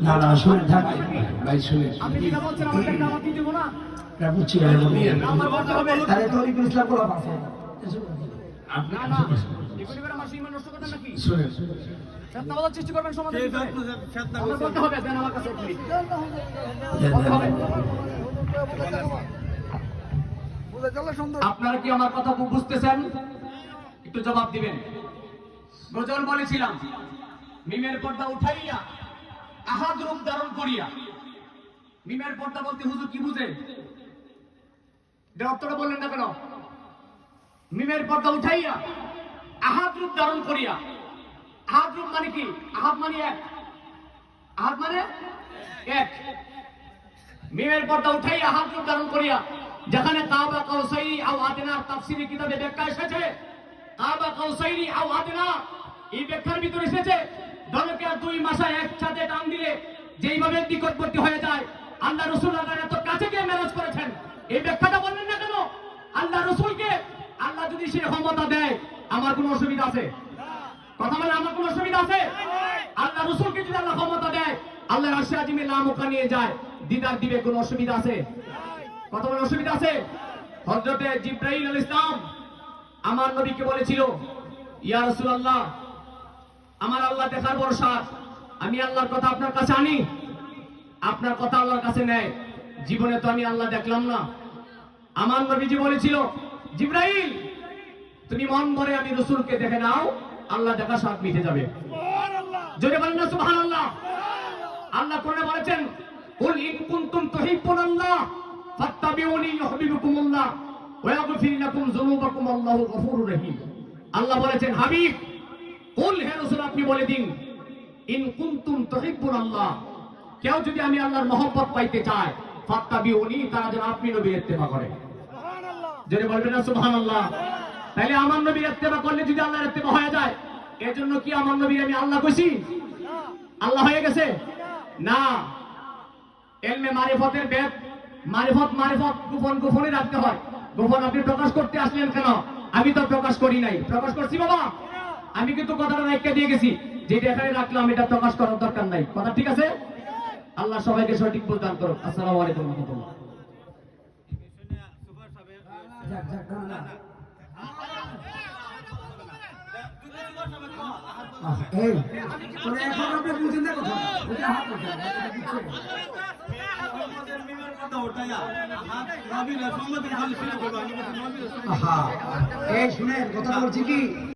না না শুনে থাক। ভাই শুনে বুঝছি ইসলাম আছে শুনে। করবেন সমাজে হবে আমার কাছে আপনারা কি আমার কথা বুঝতেছেন? একটু জবাব দিবেন। গজল বলেছিলাম, মিমের পর্দা উঠাইয়া আহাদ রূপ ধারণ করিয়া। মিমের পর্দা বলতে হুজুর কি বুঝে? অর্থটা বললেন না কেন? মিমের পর্দা উঠাইয়া আহাদ রূপ ধারণ করিয়া। আহাদ রূপ মানে কি? আহাদ মানে এক। আহাদ মানে এক। মিমের পর্দা উঠাইয়া হাত রূপ ধারণ করিয়া, যেখানে কাবা কাউসাইরি আও আদনা তাফসীরি কিতাবে ব্যাখ্যা এসেছে কাবা কাউসাইরি আও আদনা। এই এসেছে দুই মাসে টান দিলে যেইভাবে নিকটবর্তী হয়ে যায়, আল্লাহ আল্লাহ এত কাছে গিয়ে করেছেন। এই ব্যাখ্যাটা বললেন না কেন? আল্লাহ আল্লাহ যদি সে ক্ষমতা দেয়, আমার কোনো অসুবিধা আছে? কথা বলে আমার কোনো অসুবিধা আছে? আল্লাহ রসুলকে যদি আল্লাহ ক্ষমতা দেয়, আল্লাহ রাশি আজিমে নামকা নিয়ে যায়, দিদার দিবে কোনো অসুবিধা আছে? কথা বলে অসুবিধা আছে? হজরতে জিব্রাহিম আল ইসলাম আমার নবীকে বলেছিল ইয়া রসুল রাসূলুল্লাহ আমার আল্লাহ দেখার ভরসা আমি আল্লাহর কথা আপনার কাছে আনি। আপনার কথা আল্লাহর কাছে নেয়। জীবনে তো আমি আল্লাহ দেখলাম না। আমার নবীজি বলেছিল জিব্রাহিম তুমি মন ভরে আমি রসুলকে দেখে নাও আল্লাহ দেখা সাথ মিটে যাবে। জোরে বলেন না সুবহানাল্লাহ। আল্লাহ কোরআনে বলেছেন কুল ইন কুনতুম তুহিব্বুনাল্লাহ ফাত্তাবিউনি ইউহিব্বুকুমুল্লাহ। ওয়া ইয়াগফির লাকুম যুনুবাকুম আল্লাহু গফুরুর রহিম। আল্লাহ বলেছেন হাবিব কুল হে রাসূল আপনি বলে দিন ইন কুনতুম তুহিব্বুনাল্লাহ কেউ যদি আমি আল্লাহর মহব্বত পাইতে চায় ফাত্তাবিউনি তারা যেন আপনি নবীর ইত্তেবা করে। যদি বলবেন না সুবহানাল্লাহ। তাহলে আমার নবীর ইত্তেবা করলে যদি আল্লাহর ইত্তেবা হয়ে যায় এজন্য কি আমার নবীর আমি আল্লাহ কইছি আল্লাহ হয়ে গেছে? না। এলমে মারিফতের বেদ মারিফত মারিফত গোপন গোপনে রাখতে হয়। গোপন আপনি প্রকাশ করতে আসলেন কেন? আমি তো প্রকাশ করি নাই। প্রকাশ করছি বাবা? আমি কিন্তু কথাটা রাইকা দিয়ে গেছি। যেটা এখানে রাখলাম, এটা প্রকাশ করার দরকার নাই। কথা ঠিক আছে? আল্লাহ সবাইকে সঠিক প্রদান করুক। আসসালামু আলাইকুম রহমতুল্লাহ। এখন আপনি বুঝেন শুনে এই শুনেন কথা বলছি কি?